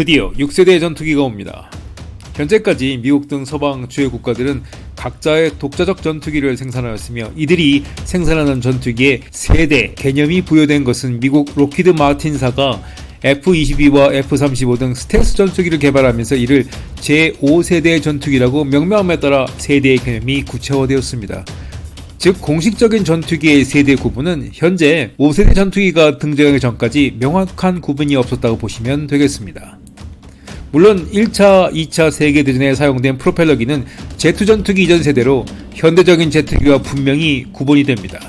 드디어 6세대 전투기가 옵니다. 현재까지 미국 등 서방 주요 국가들은 각자의 독자적 전투기를 생산하였으며 이들이 생산하는 전투기에 세대 개념이 부여된 것은 미국 로키드 마틴사가 F-22와 F-35 등 스텔스 전투기를 개발하면서 이를 제5세대 전투기라고 명명함에 따라 세대의 개념이 구체화되었습니다. 즉 공식적인 전투기의 세대 구분은 현재 5세대 전투기가 등장하기 전까지 명확한 구분이 없었다고 보시면 되겠습니다. 물론 1차, 2차 세계대전에 사용된 프로펠러기는 제트 전투기 이전 세대로 현대적인 제트기와 분명히 구분이 됩니다.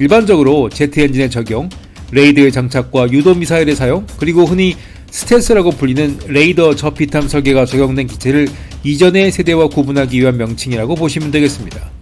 일반적으로 제트 엔진의 적용, 레이더의 장착과 유도 미사일의 사용, 그리고 흔히 스텔스라고 불리는 레이더 저피탐 설계가 적용된 기체를 이전의 세대와 구분하기 위한 명칭이라고 보시면 되겠습니다.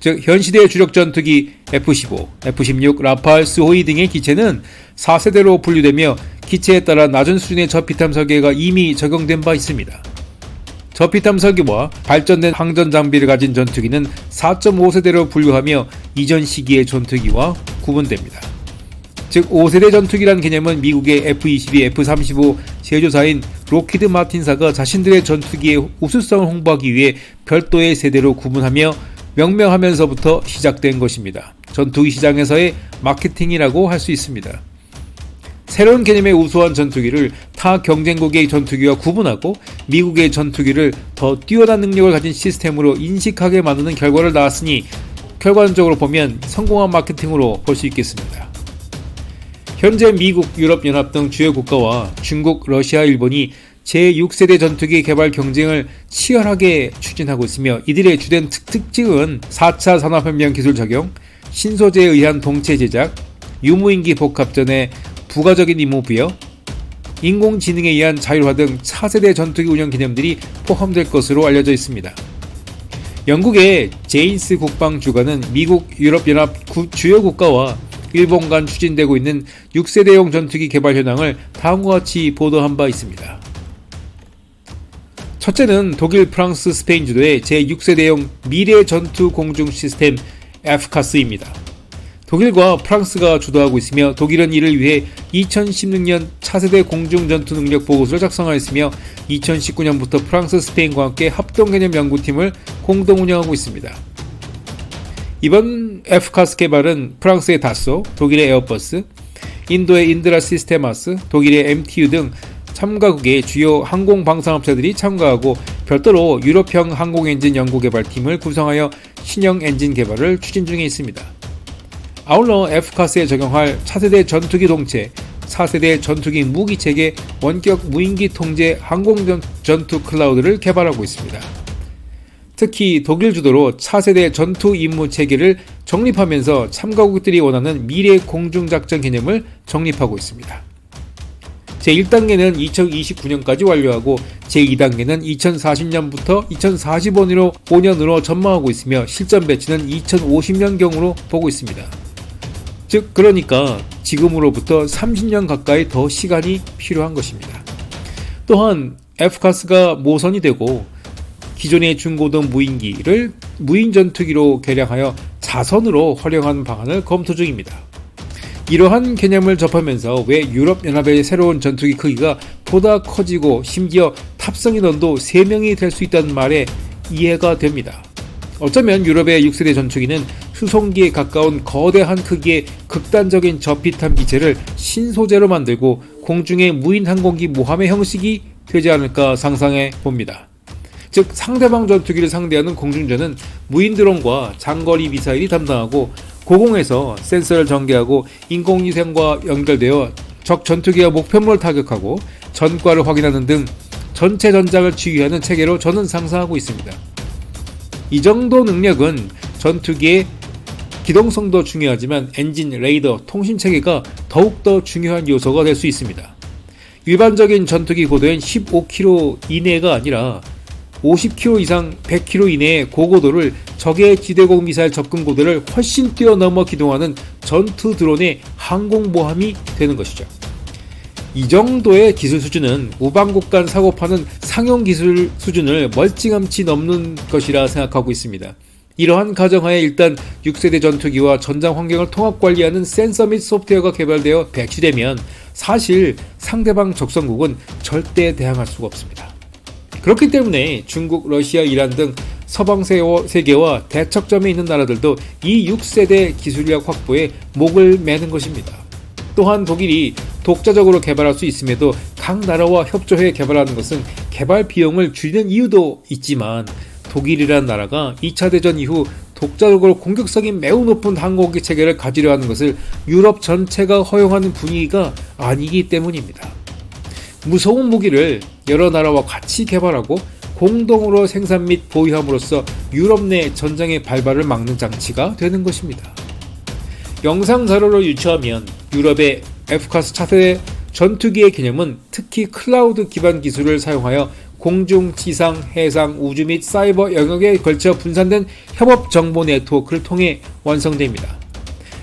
즉, 현 시대의 주력 전투기 F-15, F-16, 라팔, 스호이 등의 기체는 4세대로 분류되며 기체에 따라 낮은 수준의 저피탐 설계가 이미 적용된 바 있습니다. 저피탐 설계와 발전된 항전 장비를 가진 전투기는 4.5세대로 분류하며 이전 시기의 전투기와 구분됩니다. 즉 5세대 전투기란 개념은 미국의 F-22, F-35 제조사인 로키드 마틴사가 자신들의 전투기의 우수성을 홍보하기 위해 별도의 세대로 구분하며 명명하면서부터 시작된 것입니다. 전투기 시장에서의 마케팅이라고 할 수 있습니다. 새로운 개념의 우수한 전투기를 타 경쟁국의 전투기와 구분하고 미국의 전투기를 더 뛰어난 능력을 가진 시스템으로 인식하게 만드는 결과를 낳았으니 결과적으로 보면 성공한 마케팅으로 볼 수 있겠습니다. 현재 미국, 유럽연합 등 주요 국가와 중국, 러시아, 일본이 제6세대 전투기 개발 경쟁을 치열하게 추진하고 있으며 이들의 주된 특징은 4차 산업혁명 기술 적용, 신소재에 의한 동체 제작, 유무인기 복합전의 부가적인 임무 부여, 인공지능에 의한 자율화 등 차세대 전투기 운영 개념들이 포함될 것으로 알려져 있습니다. 영국의 제인스 국방 주관은 미국, 유럽연합 주요 국가와 일본 간 추진되고 있는 6세대용 전투기 개발 현황을 다음과 같이 보도한 바 있습니다. 첫째는 독일, 프랑스, 스페인 주도의 제6세대용 미래 전투 공중 시스템 F카스입니다. 독일과 프랑스가 주도하고 있으며 독일은 이를 위해 2016년 차세대 공중 전투 능력 보고서를 작성하였으며 2019년부터 프랑스, 스페인과 함께 합동 개념 연구팀을 공동 운영하고 있습니다. 이번 F카스 개발은 프랑스의 다소, 독일의 에어버스, 인도의 인드라 시스테마스, 독일의 MTU 등 참가국의 주요 항공 방산업체들이 참가하고 별도로 유럽형 항공 엔진 연구 개발팀을 구성하여 신형 엔진 개발을 추진 중에 있습니다. 아울러 F카스에 적용할 차세대 전투기 동체, 4세대 전투기 무기 체계 원격 무인기 통제 항공 전투 클라우드를 개발하고 있습니다. 특히 독일 주도로 차세대 전투 임무 체계를 정립하면서 참가국들이 원하는 미래 공중작전 개념을 정립하고 있습니다. 제1단계는 2029년까지 완료하고 제2단계는 2040년부터 2045년으로 5년으로 전망하고 있으며 실전 배치는 2050년경으로 보고 있습니다. 즉 그러니까 지금으로부터 30년 가까이 더 시간이 필요한 것입니다. 또한 F카스가 모선이 되고 기존의 중고등 무인기를 무인 전투기로 개량하여 자선으로 활용하는 방안을 검토 중입니다. 이러한 개념을 접하면서 왜 유럽연합의 새로운 전투기 크기가 보다 커지고 심지어 탑승 인원도 3명이 될 수 있다는 말에 이해가 됩니다. 어쩌면 유럽의 6세대 전투기는 수송기에 가까운 거대한 크기의 극단적인 저피탄 기체를 신소재로 만들고 공중의 무인 항공기 모함의 형식이 되지 않을까 상상해 봅니다. 즉 상대방 전투기를 상대하는 공중전은 무인 드론과 장거리 미사일이 담당하고 고공에서 센서를 전개하고 인공위성과 연결되어 적 전투기와 목표물을 타격하고 전과를 확인하는 등 전체 전장을 지휘하는 체계로 저는 상상하고 있습니다. 이 정도 능력은 전투기의 기동성도 중요하지만 엔진, 레이더, 통신 체계가 더욱더 중요한 요소가 될 수 있습니다. 일반적인 전투기 고도는 15km 이내가 아니라 50km 이상 100km 이내의 고고도를 적의 지대공 미사일 접근 고도를 훨씬 뛰어넘어 기동하는 전투 드론의 항공모함이 되는 것이죠. 이 정도의 기술 수준은 우방국 간 사고파는 상용 기술 수준을 멀찌감치 넘는 것이라 생각하고 있습니다. 이러한 가정하에 일단 6세대 전투기와 전장 환경을 통합 관리하는 센서 및 소프트웨어가 개발되어 배치되면 사실 상대방 적성국은 절대 대항할 수가 없습니다. 그렇기 때문에 중국, 러시아, 이란 등 서방 세계와 대척점에 있는 나라들도 이 6세대 기술력 확보에 목을 매는 것입니다. 또한 독일이 독자적으로 개발할 수 있음에도 각 나라와 협조해 개발하는 것은 개발 비용을 줄이는 이유도 있지만 독일이라는 나라가 2차 대전 이후 독자적으로 공격성이 매우 높은 항공기 체계를 가지려 하는 것을 유럽 전체가 허용하는 분위기가 아니기 때문입니다. 무서운 무기를 여러 나라와 같이 개발하고 공동으로 생산 및 보유함으로써 유럽 내 전쟁의 발발을 막는 장치가 되는 것입니다. 영상 자료를 유추하면 유럽의 F카스 차세대 전투기의 개념은 특히 클라우드 기반 기술을 사용하여 공중, 지상, 해상, 우주 및 사이버 영역에 걸쳐 분산된 협업 정보 네트워크를 통해 완성됩니다.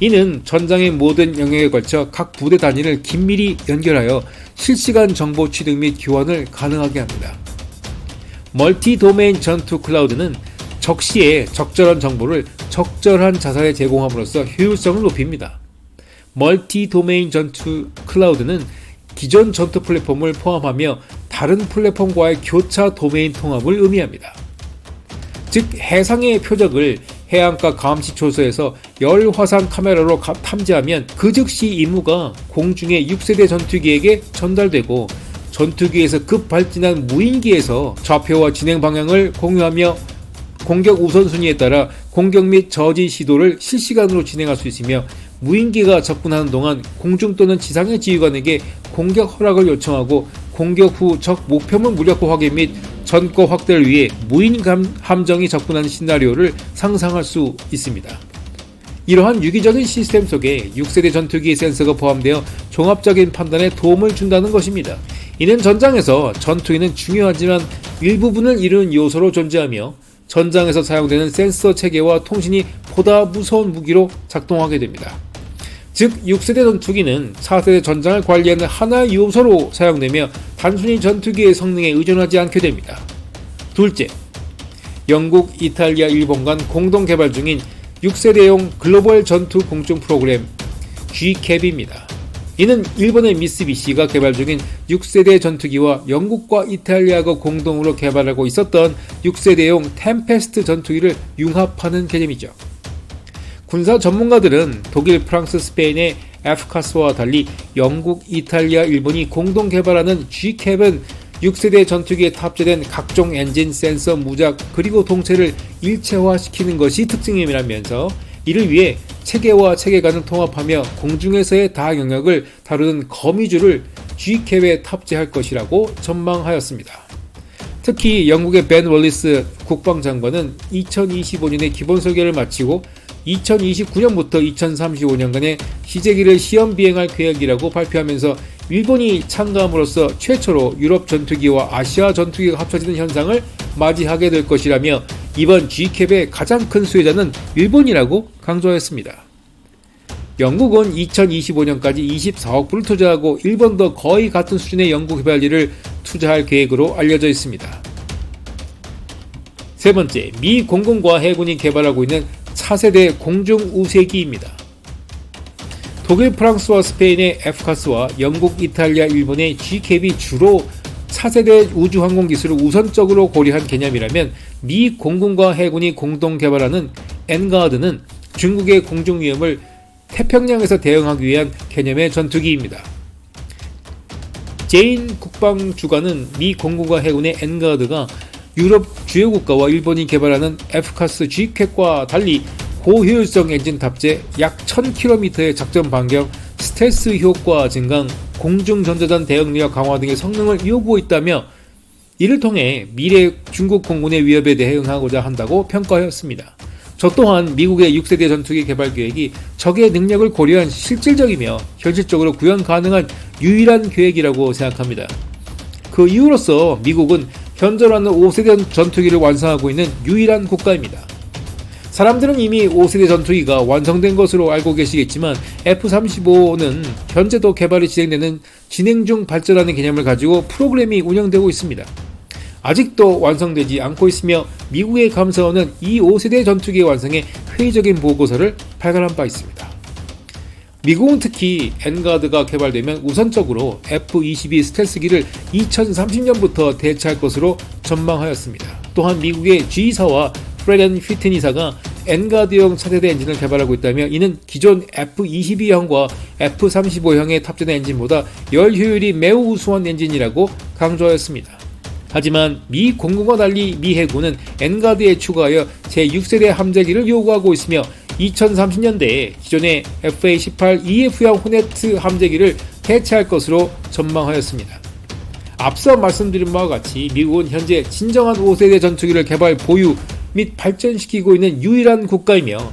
이는 전장의 모든 영역에 걸쳐 각 부대 단위를 긴밀히 연결하여 실시간 정보 취득 및 교환을 가능하게 합니다. 멀티 도메인 전투 클라우드는 적시에 적절한 정보를 적절한 자산에 제공함으로써 효율성을 높입니다. 멀티 도메인 전투 클라우드는 기존 전투 플랫폼을 포함하며 다른 플랫폼과의 교차 도메인 통합을 의미합니다. 즉 해상의 표적을 해안가 감시 초소에서 열 화상 카메라로 가- 탐지하면 그 즉시 임무가 공중의 6세대 전투기에게 전달되고 전투기에서 급 발진한 무인기에서 좌표와 진행 방향을 공유하며 공격 우선순위에 따라 공격 및 저지 시도를 실시간으로 진행할 수 있으며 무인기가 접근하는 동안 공중 또는 지상의 지휘관에게 공격 허락을 요청하고 공격 후 적 목표물 무력화 확인 및 전거 확대를 위해 무인 감- 함정이 접근하는 시나리오를 상상할 수 있습니다. 이러한 유기적인 시스템 속에 6세대 전투기 센서가 포함되어 종합적인 판단에 도움을 준다는 것입니다. 이는 전장에서 전투기는 중요하지만 일부분을 이루는 요소로 존재하며 전장에서 사용되는 센서 체계와 통신이 보다 무서운 무기로 작동하게 됩니다. 즉 6세대 전투기는 4세대 전장을 관리하는 하나의 요소로 사용되며 단순히 전투기의 성능에 의존하지 않게 됩니다. 둘째, 영국, 이탈리아, 일본 간 공동 개발 중인 6세대용 글로벌 전투 공중 프로그램 GCAP입니다. 이는 일본의 미쓰비시가 개발 중인 6세대 전투기와 영국과 이탈리아가 공동으로 개발하고 있었던 6세대용 템페스트 전투기를 융합하는 개념이죠. 군사 전문가들은 독일, 프랑스, 스페인의 F카스와 달리 영국, 이탈리아, 일본이 공동 개발하는 G캡은 6세대 전투기에 탑재된 각종 엔진, 센서, 무작, 그리고 동체를 일체화시키는 것이 특징이라면서 이를 위해 체계와 체계 간을 통합하며 공중에서의 다 영역을 다루는 거미줄을 G캡에 탑재할 것이라고 전망하였습니다. 특히 영국의 벤 월리스 국방장관은 2025년에 기본 설계를 마치고 2029년부터 2035년간의 시제기를 시험 비행할 계획이라고 발표하면서 일본이 참가함으로써 최초로 유럽 전투기와 아시아 전투기가 합쳐지는 현상을 맞이하게 될 것이라며 이번 G캡의 가장 큰 수혜자는 일본이라고 강조했습니다. 영국은 2025년까지 24억 불을 투자하고 일본도 거의 같은 수준의 연구 개발비를 투자할 계획으로 알려져 있습니다. 세 번째, 미 공군과 해군이 개발하고 있는 차세대 공중 우세기입니다. 독일, 프랑스와 스페인의 F카스와 영국, 이탈리아, 일본의 G캡이 주로 차세대 우주 항공 기술을 우선적으로 고려한 개념이라면 미 공군과 해군이 공동 개발하는 엔가드는 중국의 공중 위험을 태평양에서 대응하기 위한 개념의 전투기입니다. 제인 국방주관은 미 공군과 해군의 엔가드가 유럽 주요 국가와 일본이 개발하는 F카스 G캡과 달리 고효율성 엔진 탑재 약 1000km의 작전 반경, 스텔스 효과 증강, 공중 전자전 대응력 강화 등의 성능을 요구하고 있다며 이를 통해 미래 중국 공군의 위협에 대응하고자 한다고 평가하였습니다. 저 또한 미국의 6세대 전투기 개발 계획이 적의 능력을 고려한 실질적이며 현실적으로 구현 가능한 유일한 계획이라고 생각합니다. 그 이유로서 미국은 현존하는 5세대 전투기를 완성하고 있는 유일한 국가입니다. 사람들은 이미 5세대 전투기가 완성된 것으로 알고 계시겠지만 F-35는 현재도 개발이 진행되는 진행 중 발전하는 개념을 가지고 프로그램이 운영되고 있습니다. 아직도 완성되지 않고 있으며 미국의 감사원은 이 5세대 전투기의 완성에 회의적인 보고서를 발간한 바 있습니다. 미국은 특히 엔가드가 개발되면 우선적으로 F-22 스텔스기를 2030년부터 대체할 것으로 전망하였습니다. 또한 미국의 G사와 프레덴 휘트니사가 엔가드용 차세대 엔진을 개발하고 있다며 이는 기존 F-22형과 F-35형에 탑재된 엔진보다 열 효율이 매우 우수한 엔진이라고 강조하였습니다. 하지만 미 공군과 달리 미 해군은 엔가드에 추가하여 제6세대 함재기를 요구하고 있으며 2030년대에 기존의 FA-18 EF형 호네트 함재기를 대체할 것으로 전망하였습니다. 앞서 말씀드린 바와 같이 미국은 현재 진정한 5세대 전투기를 개발 보유 및 발전시키고 있는 유일한 국가이며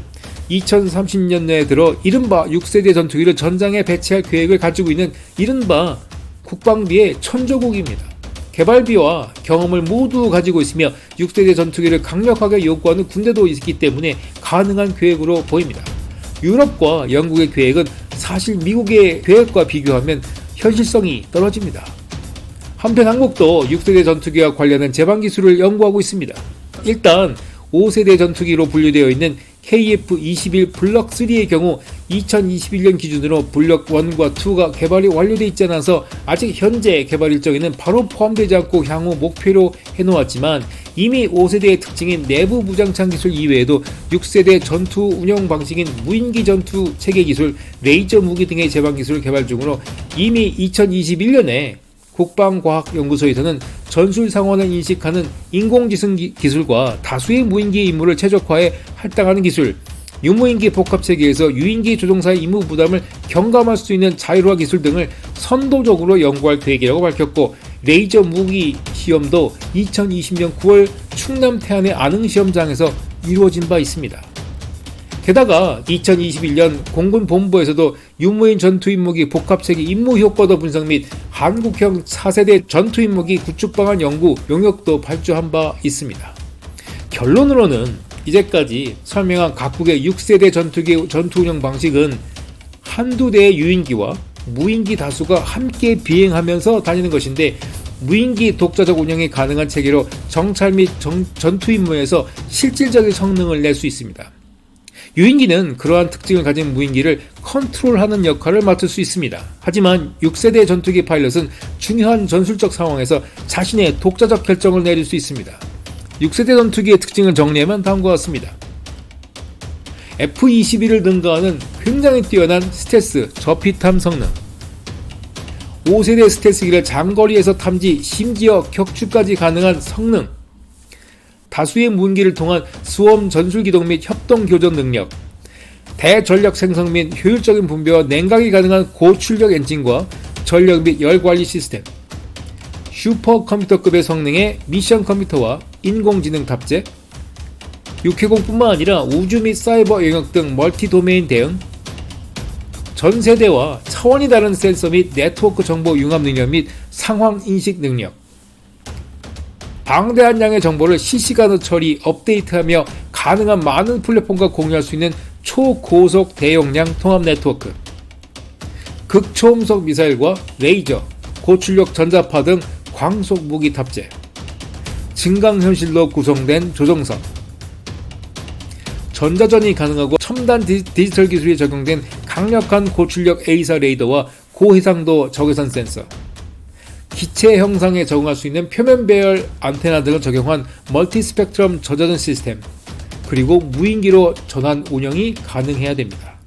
2030년대에 들어 이른바 6세대 전투기를 전장에 배치할 계획을 가지고 있는 이른바 국방비의 천조국입니다. 개발비와 경험을 모두 가지고 있으며 6세대 전투기를 강력하게 요구하는 군대도 있기 때문에 가능한 계획으로 보입니다. 유럽과 영국의 계획은 사실 미국의 계획과 비교하면 현실성이 떨어집니다. 한편 한국도 6세대 전투기와 관련한 제방 기술을 연구하고 있습니다. 일단 5세대 전투기로 분류되어 있는 KF-21 블럭 3의 경우 2021년 기준으로 블럭 1과 2가 개발이 완료돼 있지 않아서 아직 현재 개발 일정에는 바로 포함되지 않고 향후 목표로 해놓았지만 이미 5세대의 특징인 내부 무장창 기술 이외에도 6세대 전투 운영 방식인 무인기 전투 체계 기술, 레이저 무기 등의 제방 기술을 개발 중으로 이미 2021년에 국방과학연구소에서는 전술 상황을 인식하는 인공지능 기- 기술과 다수의 무인기 임무를 최적화해 할당하는 기술, 유무인기 복합 체계에서 유인기 조종사의 임무 부담을 경감할 수 있는 자율화 기술 등을 선도적으로 연구할 계획이라고 밝혔고 레이저 무기 시험도 2020년 9월 충남 태안의 안흥 시험장에서 이루어진 바 있습니다. 게다가 2021년 공군 본부에서도 유무인 전투 임무기 복합체계 임무 효과도 분석 및 한국형 4세대 전투 임무기 구축 방안 연구 용역도 발주한 바 있습니다. 결론으로는 이제까지 설명한 각국의 6세대 전투기 전투 운영 방식은 한두 대의 유인기와 무인기 다수가 함께 비행하면서 다니는 것인데 무인기 독자적 운영이 가능한 체계로 정찰 및 정- 전투 임무에서 실질적인 성능을 낼 수 있습니다. 유인기는 그러한 특징을 가진 무인기를 컨트롤하는 역할을 맡을 수 있습니다. 하지만 6세대 전투기 파일럿은 중요한 전술적 상황에서 자신의 독자적 결정을 내릴 수 있습니다. 6세대 전투기의 특징을 정리하면 다음과 같습니다. F-22를 능가하는 굉장히 뛰어난 스텔스 저피탐 성능 5세대 스텔스기를 장거리에서 탐지 심지어 격추까지 가능한 성능 다수의 무인기를 통한 수험 전술 기동 및 협동 교전 능력, 대전력 생성 및 효율적인 분배와 냉각이 가능한 고출력 엔진과 전력 및 열 관리 시스템, 슈퍼컴퓨터급의 성능의 미션 컴퓨터와 인공지능 탑재, 육해공뿐만 아니라 우주 및 사이버 영역 등 멀티 도메인 대응, 전 세대와 차원이 다른 센서 및 네트워크 정보 융합 능력 및 상황 인식 능력, 방대한 양의 정보를 실시간으로 처리, 업데이트하며 가능한 많은 플랫폼과 공유할 수 있는 초고속 대용량 통합 네트워크, 극초음속 미사일과 레이저, 고출력 전자파 등 광속 무기 탑재, 증강현실로 구성된 조종석, 전자전이 가능하고 첨단 디, 디지털 기술이 적용된 강력한 고출력 A사 레이더와 고해상도 적외선 센서, 기체 형상에 적응할 수 있는 표면 배열 안테나 등을 적용한 멀티 스펙트럼 저자전 시스템, 그리고 무인기로 전환 운영이 가능해야 됩니다.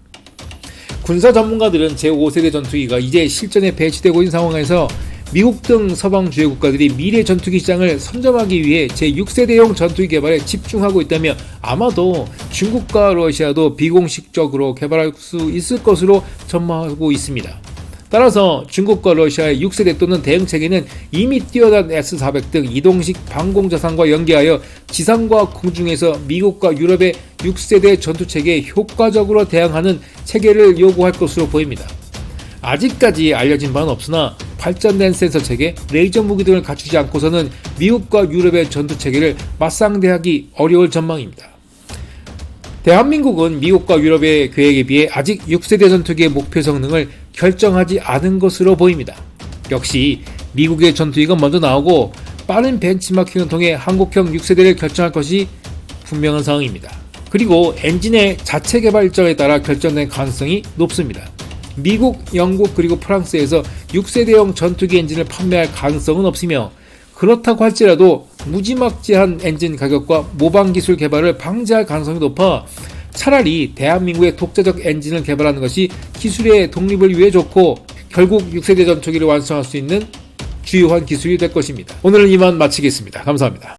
군사 전문가들은 제5세대 전투기가 이제 실전에 배치되고 있는 상황에서 미국 등 서방 주요 국가들이 미래 전투기 시장을 선점하기 위해 제6세대용 전투기 개발에 집중하고 있다며 아마도 중국과 러시아도 비공식적으로 개발할 수 있을 것으로 전망하고 있습니다. 따라서 중국과 러시아의 6세대 또는 대응 체계는 이미 뛰어난 S-400 등 이동식 방공 자산과 연계하여 지상과 공중에서 미국과 유럽의 6세대 전투 체계에 효과적으로 대항하는 체계를 요구할 것으로 보입니다. 아직까지 알려진 바는 없으나 발전된 센서 체계, 레이저 무기 등을 갖추지 않고서는 미국과 유럽의 전투 체계를 맞상대하기 어려울 전망입니다. 대한민국은 미국과 유럽의 계획에 비해 아직 6세대 전투기의 목표 성능을 결정하지 않은 것으로 보입니다. 역시 미국의 전투기가 먼저 나오고 빠른 벤치마킹을 통해 한국형 6세대를 결정할 것이 분명한 상황입니다. 그리고 엔진의 자체 개발 일정에 따라 결정된 가능성이 높습니다. 미국, 영국 그리고 프랑스에서 6세대형 전투기 엔진을 판매할 가능성은 없으며 그렇다고 할지라도 무지막지한 엔진 가격과 모방 기술 개발을 방지할 가능성이 높아 차라리 대한민국의 독자적 엔진을 개발하는 것이 기술의 독립을 위해 좋고 결국 6세대 전투기를 완성할 수 있는 주요한 기술이 될 것입니다. 오늘은 이만 마치겠습니다. 감사합니다.